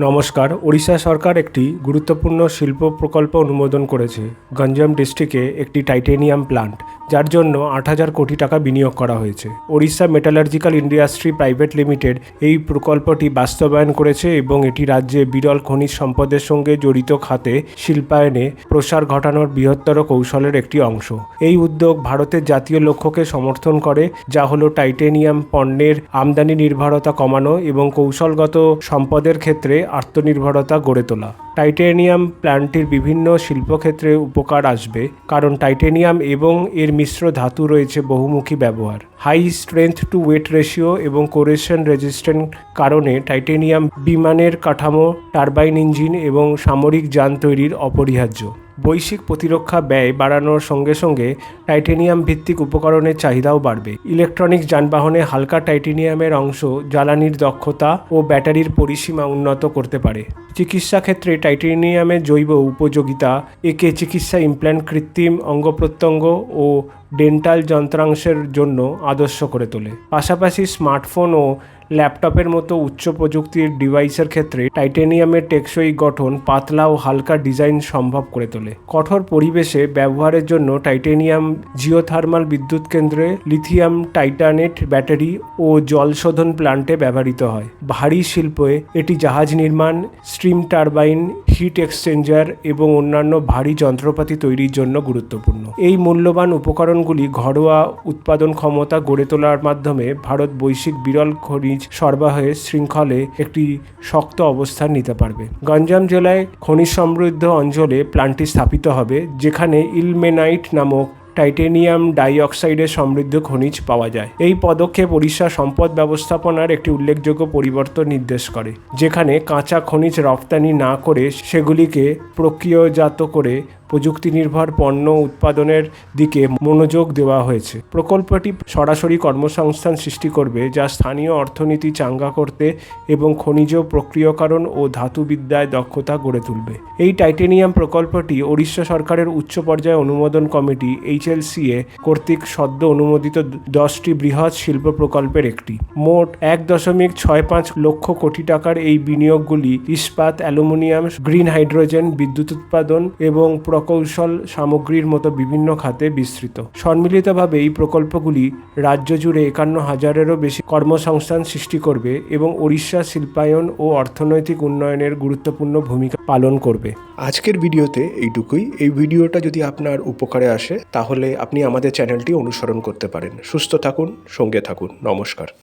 নমস্কার ওড়িশা সরকার একটি গুরুত্বপূর্ণ শিল্প প্রকল্প অনুমোদন করেছে। গঞ্জাম ডিস্ট্রিক্টে একটি টাইটেনিয়াম প্লান্ট। যার জন্য আট হাজার কোটি টাকা বিনিয়োগ করা হয়েছে। Odisha metallurgical industry private limited এই প্রকল্পটি বাস্তবায়ন করেছে এবং এটি রাজ্যে বিরল খনিজ সম্পদের সঙ্গে জড়িত খাতে শিল্পায়নে প্রসার ঘটানোর বৃহত্তর কৌশলের একটি অংশ। এই উদ্যোগ ভারতের জাতীয় লক্ষ্যকে সমর্থন করে, যা হলো টাইটেনিয়াম পণ্যের আমদানি নির্ভরতা কমানো এবং কৌশলগত সম্পদের ক্ষেত্রে আত্মনির্ভরতা গড়ে তোলা। টাইটেনিয়াম প্ল্যান্টটির বিভিন্ন শিল্পক্ষেত্রে উপকার আসবে, কারণ টাইটেনিয়াম এবং এর মিশ্র ধাতু রয়েছে বহুমুখী ব্যবহার। High strength to weight ratio এবং কোরেশন রেজিস্ট্যান্ট কারণে টাইটেনিয়াম বিমানের কাঠামো, টারবাইন ইঞ্জিন এবং সামরিক যান তৈরির অপরিহার্য। বৈশ্বিক প্রতিরক্ষা ব্যয় বাড়ানোর সঙ্গে সঙ্গে টাইটেনিয়াম ভিত্তিক উপকরণের চাহিদাও বাড়বে। ইলেকট্রনিক্স যানবাহনে হালকা টাইটেনিয়ামের অংশ জ্বালানির দক্ষতা ও ব্যাটারির পরিসীমা উন্নত করতে পারে। চিকিৎসা ক্ষেত্রে টাইটেনিয়ামের জৈব উপযোগিতা, একে চিকিৎসা ইমপ্ল্যান্ট কৃত্রিম অঙ্গ প্রত্যঙ্গ ও ডেন্টাল যন্ত্রাংশের জন্য আদর্শ করে তোলে। পাশাপাশি স্মার্টফোন ও ল্যাপটপের মতো উচ্চ প্রযুক্তির ডিভাইসের ক্ষেত্রে টাইটেনিয়ামের টেকসই গঠন পাতলা ও হালকা ডিজাইন সম্ভব করে তোলে। কঠোর পরিবেশে ব্যবহারের জন্য টাইটেনিয়াম জিওথার্মাল বিদ্যুৎ কেন্দ্রে লিথিয়াম টাইটানেট ব্যাটারি ও জল শোধন প্লান্টে ব্যবহৃত হয়। ভারী শিল্পে এটি জাহাজ নির্মাণ স্ট্রিম টারবাইন, হিট এক্সচেঞ্জার এবং অন্যান্য ভারী যন্ত্রপাতি তৈরির জন্য গুরুত্বপূর্ণ। এই মূল্যবান উপকরণগুলি ঘরোয়া উৎপাদন ক্ষমতা গড়ে তোলার মাধ্যমে ভারত বৈশ্বিক বিরল খনিজ সরবরাহের শৃঙ্খলে একটি শক্ত অবস্থান নিতে পারবে। গঞ্জাম জেলায় খনিজ সমৃদ্ধ অঞ্চলে প্ল্যান্টটি স্থাপিত হবে, যেখানে ইলমেনাইট নামক টাইটেনিয়াম ডাইঅক্সাইডের সমৃদ্ধ খনিজ পাওয়া যায়। এই পদক্ষেপ ওড়িশা সম্পদ ব্যবস্থাপনার একটি উল্লেখযোগ্য পরিবর্তন নির্দেশ করে, যেখানে কাঁচা খনিজ রপ্তানি না করে সেগুলিকে প্রক্রিয়াজাত করে প্রযুক্তি নির্ভর পণ্য উৎপাদনের দিকে মনোযোগ দেওয়া হয়েছে। প্রকল্পটি সরাসরি কর্মসংস্থান সৃষ্টি করবে, যা স্থানীয় অর্থনীতি চাঙ্গা করতে এবং খনিজ প্রক্রিয়াকরণ ও ধাতুবিদ্যায় দক্ষতা গড়ে তুলবে। এই টাইটেনিয়াম প্রকল্পটি ওড়িশা সরকারের উচ্চ পর্যায়ে অনুমোদন কমিটি এইচএলসিএ কর্তৃক সদ্য অনুমোদিত দশটি বৃহৎ শিল্প প্রকল্পের একটি। মোট এক দশমিক ছয় পাঁচ লক্ষ কোটি টাকার এই বিনিয়োগগুলি ইস্পাত, অ্যালুমিনিয়াম, গ্রিন হাইড্রোজেন, বিদ্যুৎ উৎপাদন এবং প্রকৌশল সামগ্রীর মতো বিভিন্ন খাতে বিস্তৃত। সম্মিলিতভাবে এই প্রকল্পগুলি রাজ্য জুড়ে একান্ন হাজারেরও বেশি কর্মসংস্থান সৃষ্টি করবে এবং ওড়িশা শিল্পায়ন ও অর্থনৈতিক উন্নয়নের গুরুত্বপূর্ণ ভূমিকা পালন করবে। আজকের ভিডিওতে এইটুকুই। এই ভিডিওটা যদি আপনার উপকারে আসে, তাহলে আপনি আমাদের চ্যানেলটি অনুসরণ করতে পারেন। সুস্থ থাকুন, সঙ্গে থাকুন। নমস্কার।